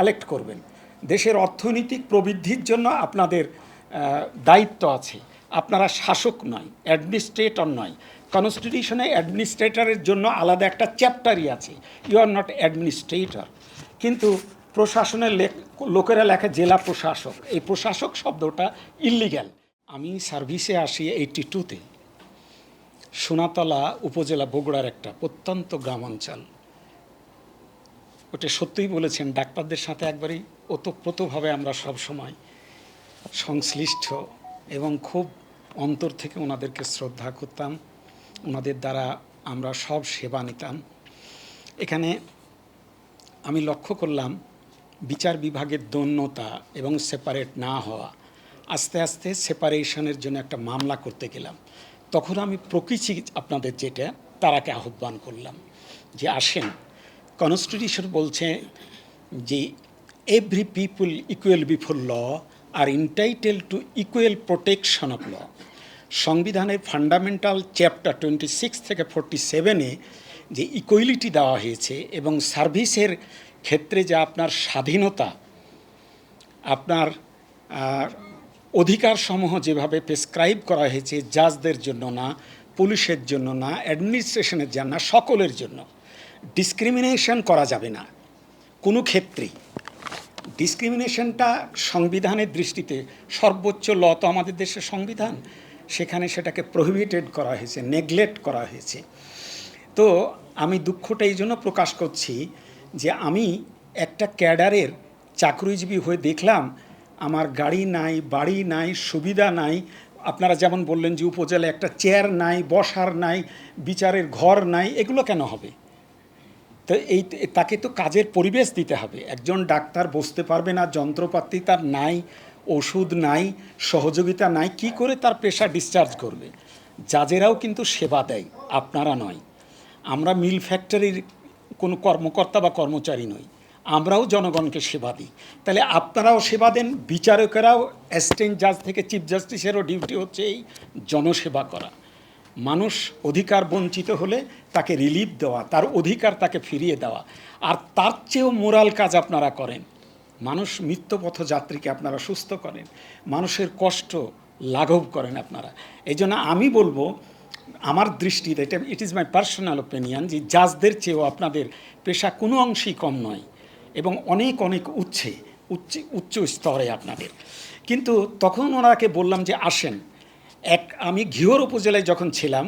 Collect করবেন। দেশের অর্থনৈতিক প্রবৃদ্ধির জন্য আপনাদের দায়িত্ব আছে। আপনারা শাসক নয় অ্যাডমিনিস্ট্রেটর নয়। কনস্টিটিউশনে অ্যাডমিনিস্ট্রেটরের জন্য আলাদা একটা চ্যাপ্টারই আছে। ইউ আর নট অ্যাডমিনিস্ট্রেটর কিন্তু প্রশাসনের লোকেরা লেখে জেলা প্রশাসক। এই প্রশাসক শব্দটা ইল্লিগ্যাল আমি সার্ভিসে আসি এইটটি টুতে সোনাতলা উপজেলা বগুড়ার একটা প্রত্যন্ত গ্রামাঞ্চল। ওটা সত্যিই বলেছেন, ডাক্তারদের সাথে একবারই ওতপ্রোতভাবে আমরা সব সময় সংশ্লিষ্ট এবং খুব অন্তর থেকে ওনাদেরকে শ্রদ্ধা করতাম, ওনাদের দ্বারা আমরা সব সেবা নিতাম। এখানে আমি লক্ষ্য করলাম, বিচার বিভাগের দন্যতা এবং সেপারেট না হওয়া, আস্তে আস্তে সেপারেশনের জন্য একটা মামলা করতে গেলাম। তখন আমি প্রকৃতি আপনাদের যেটা, তারাকে আহ্বান করলাম যে আসেন কনস্টিটিউশন বলছে যে every people equal before law R entitled to equal protection of law সংবিধানের ফান্ডামেন্টাল চ্যাপ্টার টোয়েন্টি সিক্স থেকে ফোরটি সেভেনে যে ইকুয়ালিটি দেওয়া হয়েছে এবং সার্ভিসের ক্ষেত্রে যে আপনার স্বাধীনতা, আপনার অধিকারসমূহ যেভাবে প্রেসক্রাইব করা হয়েছে জাজদের জন্য না, পুলিশের জন্য না অ্যাডমিনিস্ট্রেশনের জন্য না, সকলের জন্য। ডিসক্রিমিনেশন করা যাবে না। কোনো ক্ষেত্রেই। ডিসক্রিমিনেশনটা সংবিধানের দৃষ্টিতে সর্বোচ্চ ল তো আমাদের দেশের সংবিধান। সেখানে সেটাকে প্রহিবিটেড করা হয়েছে নেগলেক্ট করা হয়েছে। তো আমি দুঃখটা এই জন্য প্রকাশ করছি যে আমি একটা ক্যাডারের চাকরিজীবী হয়ে দেখলাম, আমার গাড়ি নাই, বাড়ি নাই, সুবিধা নাই, আপনারা যেমন বললেন যে উপজেলায় একটা চেয়ার নাই, বসার নাই, বিচারের ঘর নাই, এগুলো কেন হবে? তো এই, তাকে তো কাজের পরিবেশ দিতে হবে। একজন ডাক্তার বসতে পারবে না, যন্ত্রপাতি তার নাই, ওষুধ নাই, সহযোগিতা নাই, কি করে তার পেশা ডিসচার্জ করবে? জাজেরাও কিন্তু সেবা দেয়, আপনারা নয়। আমরা মিল ফ্যাক্টরির কোনো কর্মকর্তা বা কর্মচারী নই। আমরাও জনগণকে সেবা দিই। তাহলে আপনারাও সেবা দেন, বিচারকেরাও অ্যাসিস্ট্যান্ট জাজ থেকে চিফ জাস্টিসেরও ডিউটি হচ্ছে এই জনসেবা করা। মানুষ অধিকার বঞ্চিত হলে তাকে রিলিফ দেওয়া, তার অধিকার তাকে ফিরিয়ে দেওয়া। আর তার চেয়েও মোরাল কাজ আপনারা করেন। মানুষ মৃত্যুপথ যাত্রীকে আপনারা সুস্থ করেন। মানুষের কষ্ট লাঘব করেন আপনারা। এই জন্য আমি বলব, আমার দৃষ্টিতে এটা it is my personal opinion যে জাজদের চেয়েও আপনাদের পেশা কোনো অংশেই কম নয় এবং অনেক অনেক উচ্ছে উচ্চ উচ্চ স্তরে আপনাদের। কিন্তু তখন ওনাকে বললাম যে আসেন। এক, আমি ঘিওর উপজেলায় যখন ছিলাম,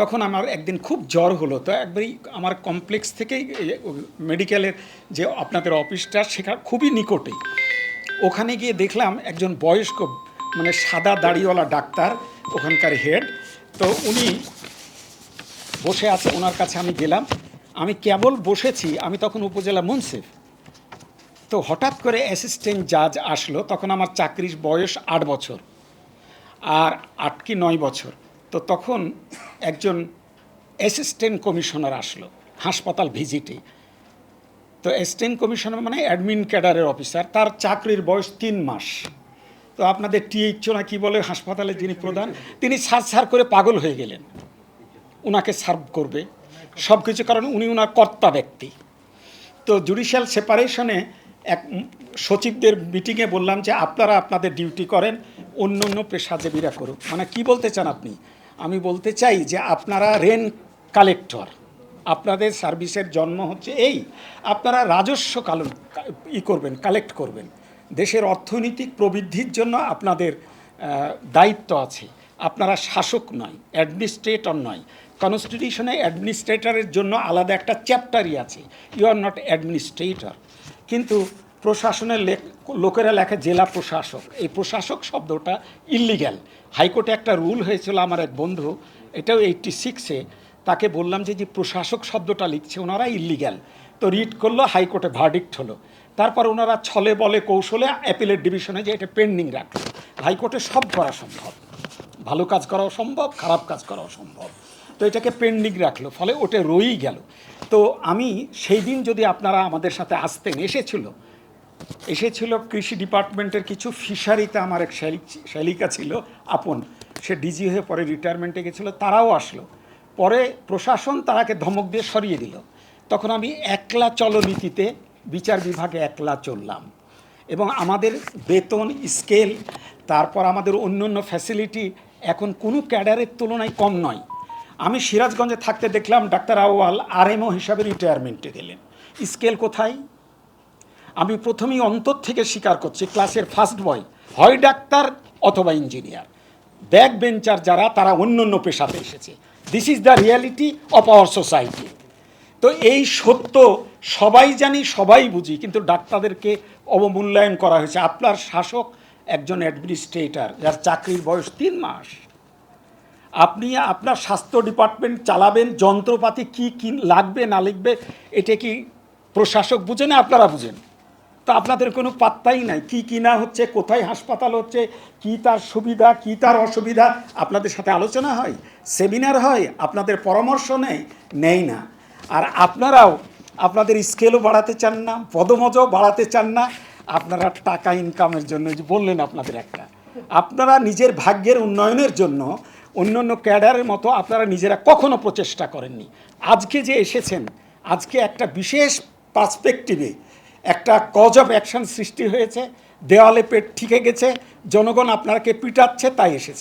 তখন আমার একদিন খুব জ্বর হলো। তো একবারই আমার কমপ্লেক্স থেকেই মেডিকেলের যে আপনাদের অফিসটা, সেখানে, খুবই নিকটেই ওখানে গিয়ে দেখলাম একজন বয়স্ক মানে সাদা দাড়িওয়ালা ডাক্তার, ওখানকার হেড। তো উনি বসে আছে, ওনার কাছে আমি গেলাম। আমি কেবল বসেছি, আমি তখন উপজেলা মুন্সিফ। তো হঠাৎ করে অ্যাসিস্ট্যান্ট জাজ আসলো, তখন আমার চাকরির বয়স আট বছর। আর আট কি নয় বছর। তো তখন একজন অ্যাসিস্ট্যান্ট কমিশনার আসলো, হাসপাতাল ভিজিটে। তো অ্যাসিস্ট্যান্ট কমিশনার মানে অ্যাডমিন ক্যাডারের অফিসার তার চাকরির বয়স তিন মাস। তো আপনাদের টিএইচ না কি বলে হাসপাতালে যিনি প্রধান, তিনি সার সার করে পাগল হয়ে গেলেন। ওনাকে সার্ভ করবে। সব কিছু কারণ উনি ওনার কর্তা ব্যক্তি। তো জুডিশিয়াল সেপারেশনে এক সচিবদের মিটিংয়ে বললাম যে, আপনারা আপনাদের ডিউটি করেন অন্য অন্য পেশাজীবীরা করুক। মানে কি বলতে চান আপনি? আমি বলতে চাই যে আপনারা রেন কালেক্টর। আপনাদের সার্ভিসের জন্ম হচ্ছে এই। আপনারা রাজস্ব কালন ই করবেন, কালেক্ট করবেন। দেশের অর্থনৈতিক প্রবৃদ্ধির জন্য আপনাদের দায়িত্ব আছে। আপনারা শাসক নয়, অ্যাডমিনিস্ট্রেটর নয়। কনস্টিটিউশনে অ্যাডমিনিস্ট্রেটরের জন্য আলাদা একটা চ্যাপ্টারই আছে। ইউ আর নট অ্যাডমিনিস্ট্রেটর কিন্তু প্রশাসনের লোকেরা লেখে জেলা প্রশাসক। এই প্রশাসক শব্দটা ইল্লিগ্যাল হাইকোর্টে একটা রুল হয়েছিল আমার এক বন্ধু, এটাও এইটটি সিক্সে তাকে বললাম যে যে প্রশাসক শব্দটা লিখছে, ওনারা ইল্লিগ্যাল তো রিড করল, হাইকোর্টে ভার্ডিক্ট হলো। তারপর ওনারা ছলে বলে কৌশলে অ্যাপিলের ডিভিশনে যে এটা পেন্ডিং রাখল হাইকোর্টে সব করা সম্ভব। ভালো কাজ করাও সম্ভব, খারাপ কাজ করাও সম্ভব। তো এটাকে পেন্ডিং রাখল, ফলে ওটা রয়েই গেল। তো আমি সেই দিন যদি আপনারা আমাদের সাথে আসতেন, এসেছিল এসেছিল কৃষি ডিপার্টমেন্টের কিছু ফিশারিতে আমার এক শালিকা ছিল, আপন। সে ডিজি হয়ে পরে রিটায়ারমেন্টে গেছিল, তারাও আসলো। পরে প্রশাসন তারাকে ধমক দিয়ে সরিয়ে দিল। তখন আমি একলা চলনীতিতে বিচার বিভাগে একলা চললাম। এবং আমাদের বেতন, স্কেল, তারপর আমাদের অন্য অন্য ফ্যাসিলিটি এখন কোনো ক্যাডারের তুলনায় কম নয়। আমি সিরাজগঞ্জে থাকতে দেখলাম ডাক্তার আউয়াল আরএমও হিসাবে রিটায়ারমেন্টে গেলেন। স্কেল কোথায়? আমি প্রথমেই অন্তর থেকে স্বীকার করছি ক্লাসের ফার্স্ট বয় হয় ডাক্তার অথবা ইঞ্জিনিয়ার। ব্যাক বেঞ্চার যারা, তারা অন্য অন্য পেশাতে এসেছে। This is the reality of our society তো এই সত্য সবাই জানি, সবাই বুঝি, কিন্তু ডাক্তারদেরকে অবমূল্যায়ন করা হয়েছে। আপনার শাসক একজন অ্যাডমিনিস্ট্রেটর যার চাকরির বয়স তিন মাস। আপনি আপনার স্বাস্থ্য ডিপার্টমেন্ট চালাবেন, যন্ত্রপাতি কি কী লাগবে, না লিখবে এটা কি প্রশাসক বুঝে না আপনারা বুঝেন? তো আপনাদের কোনো পাত্তাই নাই। কি কি না হচ্ছে, কোথায় হাসপাতাল হচ্ছে, কি তার সুবিধা, কি তার অসুবিধা, আপনাদের সাথে আলোচনা হয়, সেমিনার হয়, আপনাদের পরামর্শ নেই নেই না। আর আপনারাও আপনাদের স্কেলও বাড়াতে চান না, পদমজও বাড়াতে চান না, আপনারা টাকা ইনকামের জন্য যে বললেন আপনাদের একটা। আপনারা নিজের ভাগ্যের উন্নয়নের জন্য অন্য অন্য ক্যাডারের মতো আপনারা নিজেরা কখনো প্রচেষ্টা করেননি। আজকে যে এসেছেন, আজকে একটা বিশেষ পার্সপেক্টিভে একটা কজ অফ অ্যাকশন সৃষ্টি হয়েছে, দেওয়ালে পেট ঠিকে গেছে, জনগণ আপনাকে পিটাচ্ছে, তাই এসেছেন